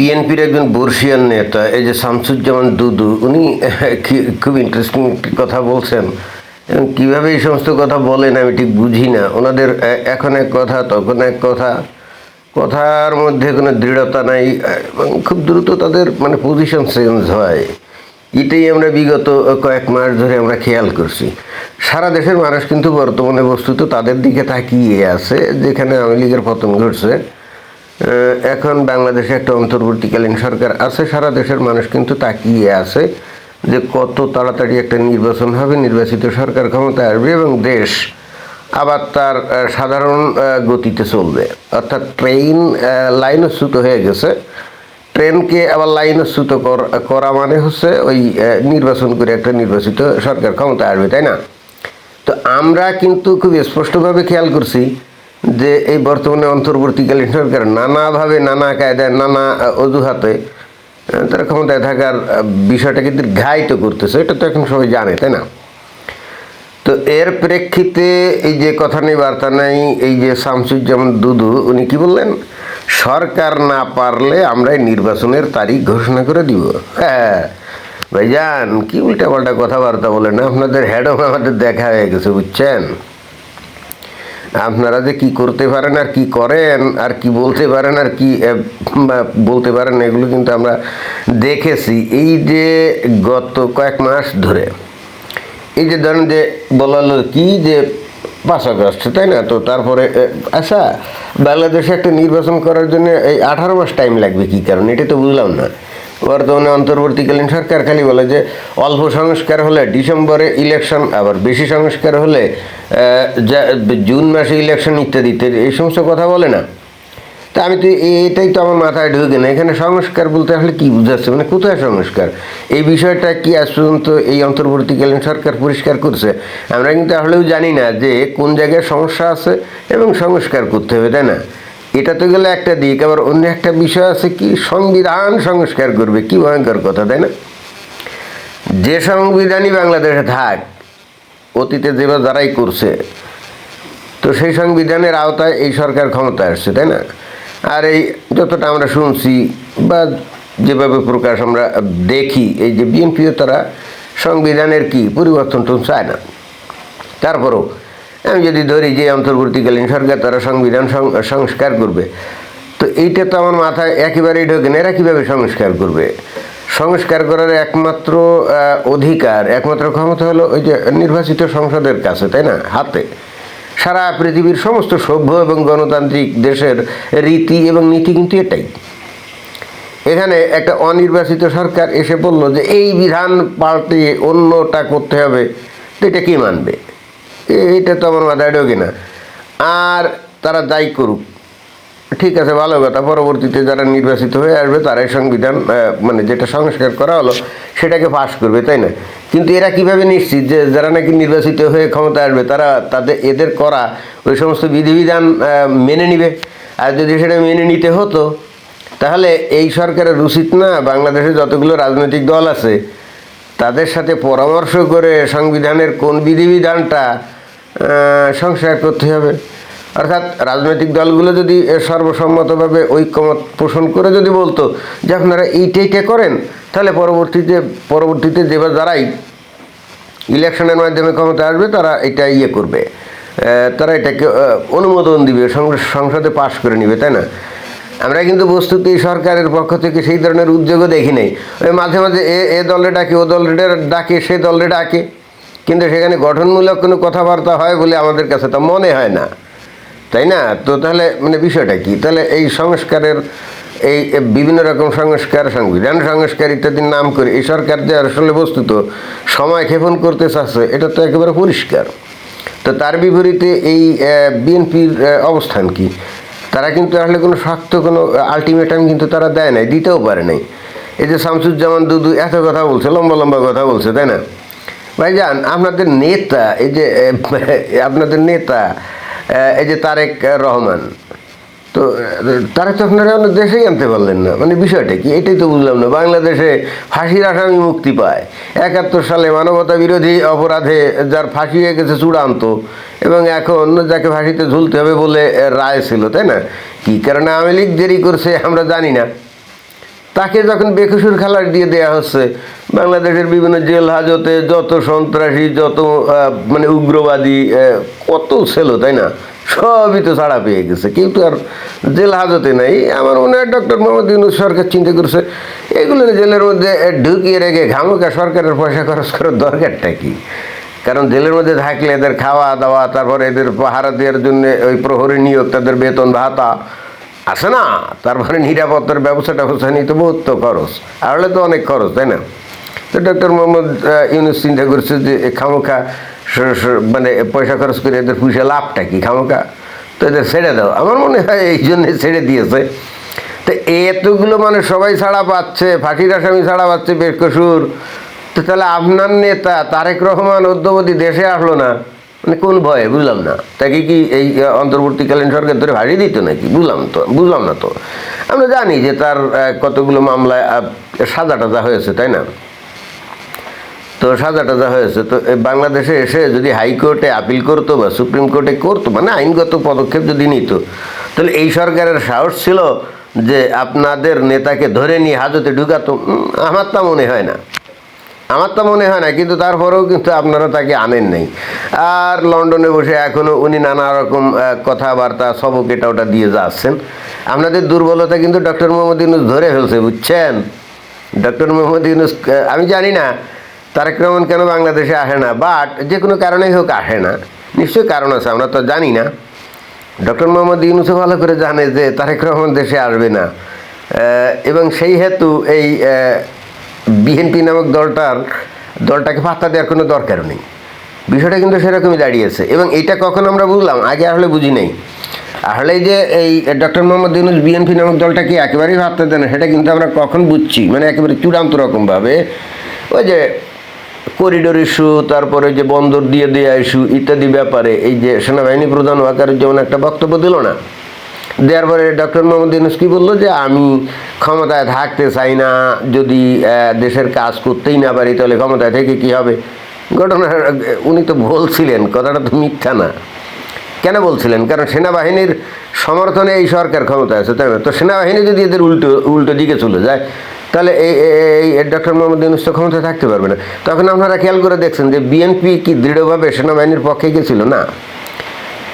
বিএনপির একজন বর্ষিয়ান নেতা, এই যে শামসুজ্জামান দুদু, উনি খুব ইন্টারেস্টিং একটি কথা বলছেন। এবং কীভাবে এই সমস্ত কথা বলেন আমি ঠিক বুঝি না। ওনাদের এখন এক কথা, তখন এক কথা। কথার মধ্যে কোনো দৃঢ়তা নাই, এবং খুব দ্রুত তাদের মানে পজিশন চেঞ্জ হয়। এটাই আমরা বিগত কয়েক মাস ধরে আমরা খেয়াল করছি। সারা দেশের মানুষ কিন্তু বর্তমানে বস্তুত তাদের দিকে তাকিয়ে আছে, যেখানে আওয়ামী লীগের পতন ঘটছে। এখন বাংলাদেশে একটা অন্তর্বর্তীকালীন সরকার আছে, সারা দেশের মানুষ কিন্তু তাকিয়ে আছে যে কত তাড়াতাড়ি একটা নির্বাচন হবে, নির্বাচিত সরকার ক্ষমতায় আসবে এবং দেশ আবার তার সাধারণ গতিতে চলবে। অর্থাৎ ট্রেন লাইনচ্যুত হয়ে গেছে। ট্রেনকে আবার লাইনচ্যুত কর- করা মানে হচ্ছে ওই নির্বাচন করে একটা নির্বাচিত সরকার ক্ষমতায় আসবে, তাই না? তো আমরা কিন্তু খুব স্পষ্টভাবে খেয়াল করছি যে এই বর্তমানে অন্তর্বর্তীকালীন সরকার নানাভাবে নানা কায়দায়, নানা অজুহাতে তারা ক্ষমতায় থাকার বিষয়টা কিন্তু ঘায়িত করতেছে। এটা তো এখন সবাই জানে, তাই না? তো এর প্রেক্ষিতে এই যে কথা নেই বার্তা নাই, এই যে শামসুজ্জামান দুদু, উনি কি বললেন? সরকার না পারলে আমরা নির্বাচনের তারিখ ঘোষণা করে দিব। হ্যাঁ ভাইজান, কি উল্টাপাল্টা কথাবার্তা বলেন? আপনাদের হেডও আমাদের দেখা হয়ে গেছে, বুঝছেন? আপনারা যে কি করতে পারেন আর কি করেন, আর কি বলতে পারেন আর কি বলতে পারেন, এগুলো কিন্তু আমরা দেখেছি। এই যে গত কয়েক মাস ধরে, এই যে ধরেন যে বলা হলো কি যে পাঁচ আগস্ট তাই না? তো তারপরে আচ্ছা বাংলাদেশে একটা নির্বাচন করার জন্য এই আঠারো মাস টাইম লাগবে কি কারণ? এটা তো বুঝলাম না। বর্তমানে অন্তর্বর্তীকালীন সরকার খালি বলে যে অল্প সংস্কার হলে ডিসেম্বরে ইলেকশন আবার বেশি সংস্কার হলে জুন মাসে ইলেকশন ইত্যাদি ইত্যাদি, এই সমস্ত কথা বলে না। তা আমি তো এটাই তো আমার মাথায় ঢুকে না। এখানে সংস্কার বলতে আসলে কি বুঝাচ্ছে? মানে কোথায় সংস্কার? এই বিষয়টা কি আজ পর্যন্ত এই অন্তর্বর্তীকালীন সরকার পরিষ্কার করছে? আমরা কিন্তু আসলেও জানি না যে কোন জায়গায় সমস্যা আছে এবং সংস্কার করতে হবে, তাই না? এটা তো গেলে একটা দিক, আবার অন্য একটা বিষয় আছে কি, সংবিধান সংস্কার করবে, কি ভয়ঙ্কর কথা, তাই না? যে সংবিধানই বাংলাদেশে থাক, অতীতে যেভাবে যারাই করছে, তো সেই সংবিধানের আওতায় এই সরকার ক্ষমতায় আসছে, তাই না? আর এই যতটা আমরা শুনছি বা যেভাবে প্রকাশ আমরা দেখি, এই যে বিএনপিও তারা সংবিধানের কি পরিবর্তন চায় না। তারপরও আমি যদি ধরি যে অন্তর্বর্তীকালীন সরকার, তারা সংবিধান সংস্কার করবে, তো এইটা তো আমার মাথায় একেবারেই ঢোকে না। এরা কীভাবে সংস্কার করবে? সংস্কার করার একমাত্র অধিকার, একমাত্র ক্ষমতা হলো ওই যে নির্বাচিত সংসদের কাছে, তাই না? হাতে। সারা পৃথিবীর সমস্ত সভ্য এবং গণতান্ত্রিক দেশের রীতি এবং নীতি কিন্তু এটাই। এখানে একটা অনির্বাচিত সরকার এসে বলল যে, এই বিধান পাল্টে অন্যটা করতে হবে। তো এটা কি মানবে? এ- এটা তো আমার মাথায় ঢোকে না। আর তারা যাই করুক, ঠিক আছে, ভালো কথা, পরবর্তীতে যারা নির্বাচিত হয়ে আসবে, তারাই সংবিধান মানে যেটা সংস্কার করা হলো, সেটাকে পাশ করবে, তাই না? কিন্তু এরা কীভাবে নিশ্চিত যে যারা নাকি নির্বাচিত হয়ে ক্ষমতা আসবে, তারা তাদের, এদের করা ওই সমস্ত বিধিবিধান মেনে নিবে? আর যদি সেটা মেনে নিতে হতো, তাহলে এই সরকারের উচিত না, বাংলাদেশে যতগুলো রাজনৈতিক দল আছে, তাদের সাথে পরামর্শ করে সংবিধানের কোন বিধিবিধানটা সংস্কার করতে হবে। অর্থাৎ রাজনৈতিক দলগুলো যদি সর্বসম্মতভাবে ঐক্যমত পোষণ করে যদি বলতো যে আপনারা এইটাইটা করেন, তাহলে পরবর্তীতে পরবর্তীতে যেবার যারাই ইলেকশনের মাধ্যমে ক্ষমতা আসবে, তারা এটা ইয়ে করবে। তারা এটাকে অনুমোদন দিবে, সংস- সংসদে পাশ করে নিবে, তাই না? আমরা কিন্তু বস্তুত সরকারের পক্ষ থেকে সেই ধরনের উদ্যোগও দেখি নাই। ওই মাঝে মাঝে এ এ দলে ডাকে, ও দলে ডাকে, সে দলে ডাকে। কিন্তু সেখানে গঠনমূলক কোনো কথাবার্তা হয় বলে আমাদের কাছে তা মনে হয় না। তাই না? তো তাহলে মানে বিষয়টা কি? তাহলে এই সংস্কারের এই বিভিন্ন রকম সংস্কার সংবিধান সংস্কার ইত্যাদির নাম করে এই সরকার যে আসলে বস্তুত সময় ক্ষেপণ করতে চাচ্ছে, এটা তো একেবারে পরিষ্কার। তো তার বিপরীতে এই বিএনপির অবস্থান কি? তারা কিন্তু আসলে কোনো শক্ত কোনো আলটিমেটাম কিন্তু তারা দেয় নাই, দিতেও পারে নাই। এই যে শামসুজ্জামান দুদু এত কথা বলছে, লম্বা লম্বা কথা বলছে, তাই না? ভাইজান আপনাদের নেতা এই যে আপনাদের নেতা এই যে তারেক রহমান তো এ, তারা তো আপনারা অন্য দেশেই আনতে পারলেন না। মানে বিষয়টা কি? এটাই তো বুঝলাম না। বাংলাদেশে ফাঁসির আসামি মুক্তি পায়। একাত্তর সালে মানবতা বিরোধী অপরাধে যার ফাঁসি হয়ে গেছে চূড়ান্ত এবং এখন যাকে ফাঁসিতে ঝুলতে হবে বলে রায় ছিল তাই না? কি কারণে আওয়ামী লীগ দেরি করছে আমরা জানি না। তাকে যখন বেকসুর খালাস দিয়ে দেয়া হচ্ছে, বাংলাদেশের বিভিন্ন জেল হাজতে যত সন্ত্রাসী, যত মানে উগ্রবাদী কত ছিল, তাই না? সবই তো ছাড়া পেয়ে গেছে। কিন্তু আর জেল হাজতে নাই। আমার মনে হয় ডক্টর মোহাম্মদ ইউনুস সরকার চিন্তা করছে, এগুলো জেলের মধ্যে ঢুকিয়ে রেখে ঘামুকা সরকারের পয়সা খরচ করার দরকারটা কি? কারণ জেলের মধ্যে থাকলে এদের খাওয়া দাওয়া তারপরে এদের পাহারা দেওয়ার জন্য ওই প্রহরী নিয়োগ, তাদের বেতন ভাতা আছে না? তারপরে নিরাপত্তার ব্যবস্থা ট্যাবস্থা নিতে বহুত তো খরচ। আসলে তো অনেক খরচ, তাই না? তো ডক্টর মোহাম্মদ ইউনুস চিন্তা করছে যে খামোখা মানে পয়সা খরচ করে এদের পয়সা লাভটা কি খামোখা? তো এদের ছেড়ে দাও। আমার মনে হয় এই জন্যে ছেড়ে দিয়েছে। তো এতগুলো মানে সবাই ছাড়া পাচ্ছে, ফাঁসির আসামি ছাড়া পাচ্ছে বেকসুর তো তাহলে আপনার নেতা তারেক রহমান অদ্যবধি দেশে আসলো না। মানে কোন ভয়ে? বুঝলাম না। তাকে কি এই অন্তর্বর্তীকালীন সরকার ধরে ভাড়িয়ে দিত নাকি? বুঝলাম তো, বুঝলাম না তো। আমরা জানি যে তার কতগুলো মামলায় সাজা টাজা হয়েছে, তাই না? তো সাজা টাজা হয়েছে, তো বাংলাদেশে এসে যদি হাইকোর্টে আপিল করতো বা সুপ্রিম কোর্টে করতো মানে আইনগত পদক্ষেপ যদি নিত, তাহলে এই সরকারের সাহস ছিল যে আপনাদের নেতাকে ধরে নিয়ে হাজতে ঢুকাতো আমার তা মনে হয় না। আমার তো মনে হয় না, কিন্তু তারপরেও কিন্তু আপনারা তাকে আনেন নাই। আর লন্ডনে বসে এখনও উনি নানা রকম কথাবার্তা সবক এটা ওটা দিয়ে যাচ্ছেন। আপনাদের দুর্বলতা কিন্তু ডক্টর মোহাম্মদ ইউনুস ধরে ফেলছে, বুঝছেন? ডক্টর মোহাম্মদ ইউনুস আমি জানি না তারেক রহমান কেন বাংলাদেশে আসে না বাট যে কোনো কারণেই হোক আসে না। নিশ্চয়ই কারণ আছে, আমরা তো জানি না। ডক্টর মোহাম্মদ ইউনুসও ভালো করে জানে যে তারেক রহমান দেশে আসবে না। এবং সেই হেতু এই বিএনপি নামক দলটার, দলটাকে পাত্তা দেওয়ার কোনো দরকার নেই। বিষয়টা কিন্তু সেরকমই দাঁড়িয়েছে। এবং এটা কখন আমরা বুঝলাম, আগে আসলে বুঝি নাই। আসলে যে এই ডক্টর মোহাম্মদ ইউনুস বিএনপি নামক দলটাকে একেবারেই ভাবতে দেয় না, সেটা কিন্তু আমরা কখন বুঝছি? মানে একেবারে চূড়ান্ত রকমভাবে। ওই যে করিডোর ইস্যু তারপরে যে বন্দর দিয়ে দেওয়া ইস্যু ইত্যাদি ব্যাপারে, এই যে সেনাবাহিনী প্রধান ওয়াকারুজ্জামান একটা বক্তব্য দিল না? দেওয়ার পরে ডক্টর মোহাম্মদ ইউনুস কি বলল যে, আমি ক্ষমতায় থাকতে চাই না, যদি দেশের কাজ করতেই না পারি, তাহলে ক্ষমতায় থেকে কি হবে? ঘটনা উনি তো বলছিলেন, কথাটা তো মিথ্যা না। কেন বলছিলেন? কারণ সেনাবাহিনীর সমর্থনে এই সরকার ক্ষমতায় আছে, তাই না? তো সেনাবাহিনী যদি এদের উল্টো উল্টো দিকে চলে যায়, তাহলে এই এই ডক্টর মোহাম্মদ ইউনুস তো ক্ষমতায় থাকতে পারবে না। তখন আপনারা খেয়াল করে দেখছেন যে, বিএনপি কি দৃঢ়ভাবে সেনাবাহিনীর পক্ষে গেছিল? না।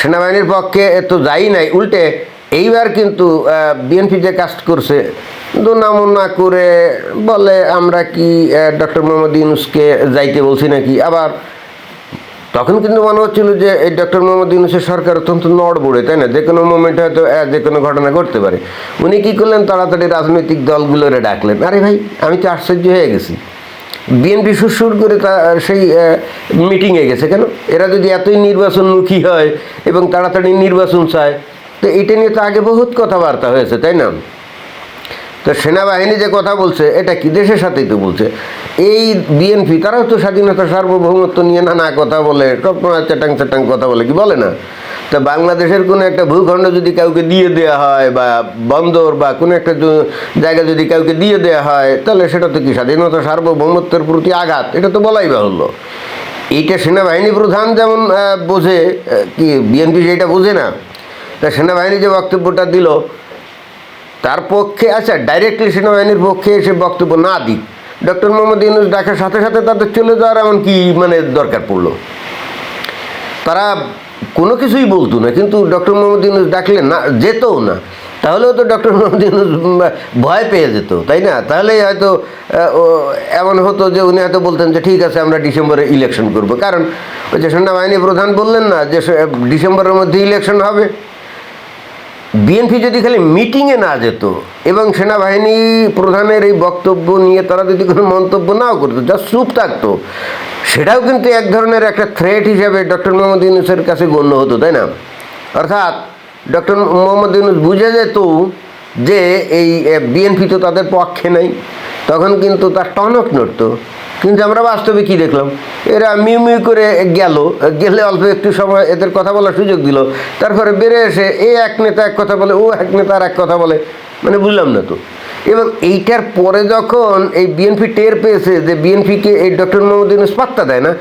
সেনাবাহিনীর পক্ষে তো যাই নাই, উল্টে এইবার কিন্তু বিএনপি যে কাজ করছে, দুনামুনা করে বলে, আমরা কি ডক্টর মোহাম্মদ ইউনুসকে যাইতে বলছি নাকি? আবার তখন কিন্তু মনে হচ্ছিল যে, এই ডক্টর মোহাম্মদ ইউনুসের সরকার অত্যন্ত নড়বড়ে, তাই না? যে কোনো মোমেন্টে হয়তো যে কোনো ঘটনা ঘটতে পারে। উনি কী করলেন? তাড়াতাড়ি রাজনৈতিক দলগুলোরে ডাকলেন। আরে ভাই, আমি তো আশ্চর্য হয়ে গেছি। বিএনপি সুর করে তা, সেই মিটিংয়ে গেছে কেন? এরা যদি এতই নির্বাচনমুখী হয় এবং তাড়াতাড়ি নির্বাচন চায় তো এটা নিয়ে তো আগে বহুত কথাবার্তা হয়েছে, তাই না? তো সেনাবাহিনী যে কথা বলছে, এটা কি দেশের সাথেই তো বলছে? এই বিএনপি, তারাও তো স্বাধীনতা, সার্বভৌমত্ব নিয়ে নানা কথা বলে সবসময় চাটাং চাটাং কথা বলে, কি বলে না? তা বাংলাদেশের কোনো একটা ভূখণ্ড যদি কাউকে দিয়ে দেওয়া হয়, বা বন্দর, বা কোনো একটা জায়গা যদি কাউকে দিয়ে দেওয়া হয়, তাহলে সেটা তো কি স্বাধীনতা, সার্বভৌমত্বের প্রতি আঘাত? এটা তো বলাই বাহুল্য। এইটা সেনাবাহিনী প্রধান যেমন বোঝে কি বিএনপি সেটা বোঝে না তা সেনাবাহিনী যে বক্তব্যটা দিল, তার পক্ষে আচ্ছা ডাইরেক্টলি সেনাবাহিনীর পক্ষে এসে বক্তব্য না দিক। ডক্টর মোহাম্মদ ইউনুস ডাকার সাথে সাথে তাদের চলে যাওয়ার এমন কি মানে দরকার পড়ল? তারা কোনো কিছুই বলতো না, কিন্তু ডক্টর মোহাম্মদ ইউনুস ডাকলে না, যেতও না, তাহলেও তো ডক্টর মোহাম্মদ ইউনুস ভয় পেয়ে যেত, তাই না? তাহলে হয়তো এমন হতো যে উনি হয়তো বলতেন যে, ঠিক আছে, আমরা ডিসেম্বরে ইলেকশন করব। কারণ ওই যে সেনাবাহিনী প্রধান বললেন না যে ডিসেম্বরের মধ্যে ইলেকশন হবে। বিএনপি যদি খালি মিটিংয়ে না যেত এবং সেনাবাহিনী প্রধানের এই বক্তব্য নিয়ে তারা যদি কোনো মন্তব্য নাও করতো যা চুপ থাকতো, সেটাও কিন্তু এক ধরনের একটা থ্রেট হিসাবে ডক্টর মোহাম্মদ ইউনুসের কাছে গণ্য হতো, তাই না? অর্থাৎ ডক্টর মোহাম্মদ ইউনুস বুঝে যেত যে এই বিএনপি তো তাদের পক্ষে নাই, তখন কিন্তু তার টনক নড়তো। কিন্তু আমরা বাস্তবে কি দেখলাম? এরা মিউ মিউ করে গেল, গেলে অল্প একটু সময় এদের কথা বলার সুযোগ দিল। তারপরে বেড়ে এসে এ এক নেতা এক কথা বলে, ও এক নেতা আর এক কথা বলে মানে বুঝলাম না তো। এবং এইটার পরে যখন এই বিএনপি টের পেয়েছে যে বিএনপিকে এই ডক্টর মোহাম্মদ ইউনুস পাত্তা দেয় না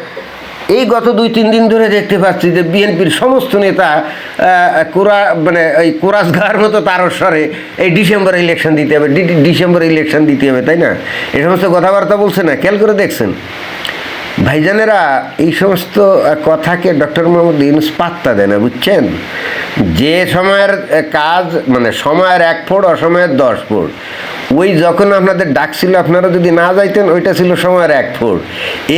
এই গত দুই, তিন দিন ধরে দেখতে পাচ্ছি যে বিএনপির সমস্ত নেতা কোরা মানে ওই কোরাস গার মতো তারস্বরে এই ডিসেম্বর ইলেকশন দিতে হবে ডিসেম্বর ইলেকশন দিতে হবে, তাই না? এই সমস্ত কথাবার্তা বলছে না, খেয়াল করে দেখছেন? ভাইজানেরা, এই সমস্ত কথাকে ডক্টর মোহাম্মদ ইউনুস পাত্তা দেয় না, বুঝছেন? যে সময়ের কাজ মানে সময়ের এক ফোড়, অসময়ের দশ ফোড়। ওই যখন আপনাদের ডাক ছিল, আপনারা যদি না যাইতেন, ওইটা ছিল সময়ের এক ফোড়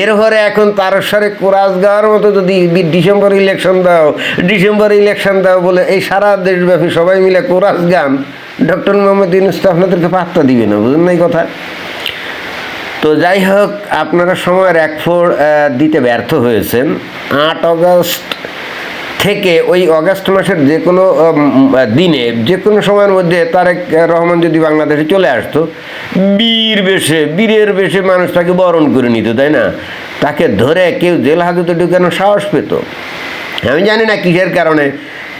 এর পরে এখন তারস্বরে কোরাস গাওয়ার মতো যদি ডিসেম্বর ইলেকশন দাও, ডিসেম্বর ইলেকশন দাও বলে এই সারা দেশব্যাপী সবাই মিলে কোরাস গান ডক্টর মোহাম্মদ ইউনুস তো আপনাদেরকে পাত্তা দিবে না বুঝলেন না এই কথা? তো যাই হোক, আপনারা সময়ের এক ফোর দিতে ব্যর্থ হয়েছেন। আট অগস্ট থেকে ওই অগস্ট মাসের যে কোনো দিনে, যে কোনো সময়ের মধ্যে তারেক রহমান যদি বাংলাদেশে চলে আসতো, বীর বেশে, বীরের বেশে মানুষ তাকে বরণ করে নিত, তাই না? তাকে ধরে কেউ জেল হাজতে ঢুকানোর সাহস পেত। আমি জানি না কিসের কারণে,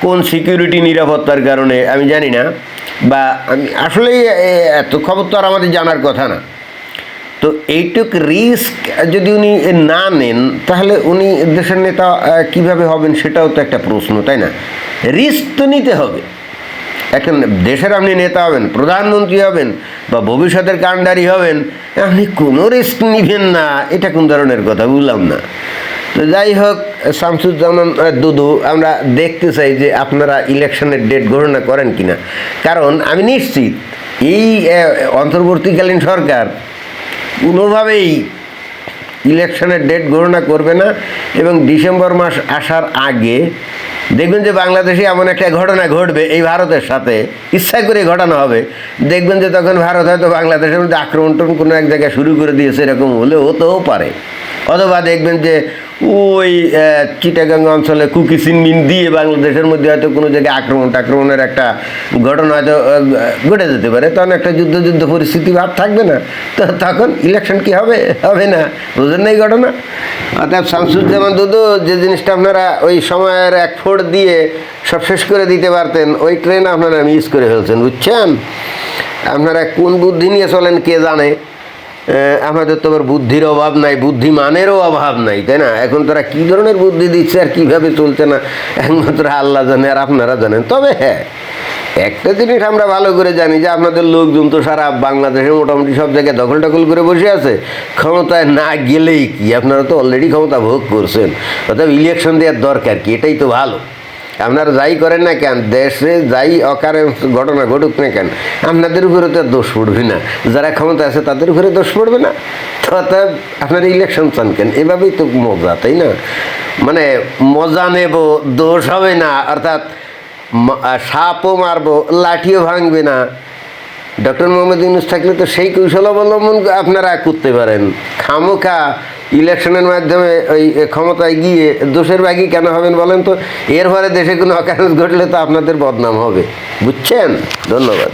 কোন সিকিউরিটি নিরাপত্তার কারণে, আমি জানি না। বা আমি, আসলেই এত খবর তো আর আমাদের জানার কথা না। তো এইটুক রিস্ক যদি উনি না নেন, তাহলে উনি দেশের নেতা কীভাবে হবেন সেটাও তো একটা প্রশ্ন, তাই না? রিস্ক তো নিতে হবে। এখন দেশের আপনি নেতা হবেন, প্রধানমন্ত্রী হবেন, বা ভবিষ্যতের কাণ্ডারি হবেন, আপনি কোনো রিস্ক নিবেন না, এটা কোন ধরনের কথা বুঝলাম না। তো যাই হোক, শামসুজ্জামান দুদু, আমরা দেখতে চাই যে আপনারা ইলেকশনের ডেট ঘোষণা করেন কিনা। কারণ আমি নিশ্চিত, এই অন্তর্বর্তীকালীন সরকার কোনোভাবেই ইলেকশনের ডেট ঘোষণা করবে না এবং ডিসেম্বর মাস আসার আগে দেখবেন যে বাংলাদেশে এমন একটা ঘটনা ঘটবে এই ভারতের সাথে ইচ্ছা করে ঘটানো হবে। দেখবেন যে তখন ভারত হয়তো বাংলাদেশের মধ্যে আক্রমণ কোনো এক জায়গায় শুরু করে দিয়েছে, এরকম হলে হতেও পারে। অথবা দেখবেন যে ওই চিটাগাং অঞ্চলে কুকি সিনমিন দিয়ে বাংলাদেশের মধ্যে হয়তো কোনো জায়গায় আক্রমণ টাক্রমণের একটা ঘটনা হয়তো ঘটে যেতে পারে। তখন একটা যুদ্ধ যুদ্ধ পরিস্থিতি ভাব থাকবে না। তো তখন ইলেকশন কি হবে? হবে না। বুঝেন এই ঘটনা? অর্থাৎ শামসুজ্জামান দুদু, যে জিনিসটা আপনারা ওই সময়ের এক ফোট দিয়ে সব শেষ করে দিতে পারতেন, ওই ট্রেন আপনারা মিস করে ফেলছেন, বুঝছেন? আপনারা কোন বুদ্ধি নিয়ে চলেন কে জানে? আমাদের তো আবার বুদ্ধির অভাব নাই, বুদ্ধিমানেরও অভাব নাই, তাই না? এখন তারা কী ধরনের বুদ্ধি দিচ্ছে আর কীভাবে চলছে না? একমাত্র আল্লাহ জানে আর আপনারা জানেন। তবে হ্যাঁ একটা জিনিস আমরা ভালো করে জানি যে আপনাদের লোকজন তো সারা বাংলাদেশে মোটামুটি সব জায়গায় দখল টখল করে বসে আছে। ক্ষমতায় না গেলেই কি? আপনারা তো অলরেডি ক্ষমতা ভোগ করছেন। অর্থাৎ ইলেকশন দেওয়ার দরকার কি? এটাই তো ভালো। আপনারা যাই করেন না কেন? দেশে যাই অকারে ঘটনা ঘটুক না কেন? আপনাদের উপরে তো দোষ পড়বে না। যারা ক্ষমতা আছে, তাদের উপরে দোষ পড়বে না। আপনার আপনারা ইলেকশন চান কেন? এভাবেই তো মজা, তাই না? মানে মজা নেব, দোষ হবে না। অর্থাৎ সাপও মারবো, লাঠিও ভাঙবে না। ডক্টর মোহাম্মদ ইউনুস থাকলে তো সেই কৌশল অবলম্বন আপনারা করতে পারেন। খামোখা ইলেকশনের মাধ্যমে ওই ক্ষমতায় গিয়ে দোষের বাগি কেন হবেন বলেন তো? এর ফলে দেশে কোনো অকারণ ঘটলে তো আপনাদের বদনাম হবে। বুঝছেন? ধন্যবাদ।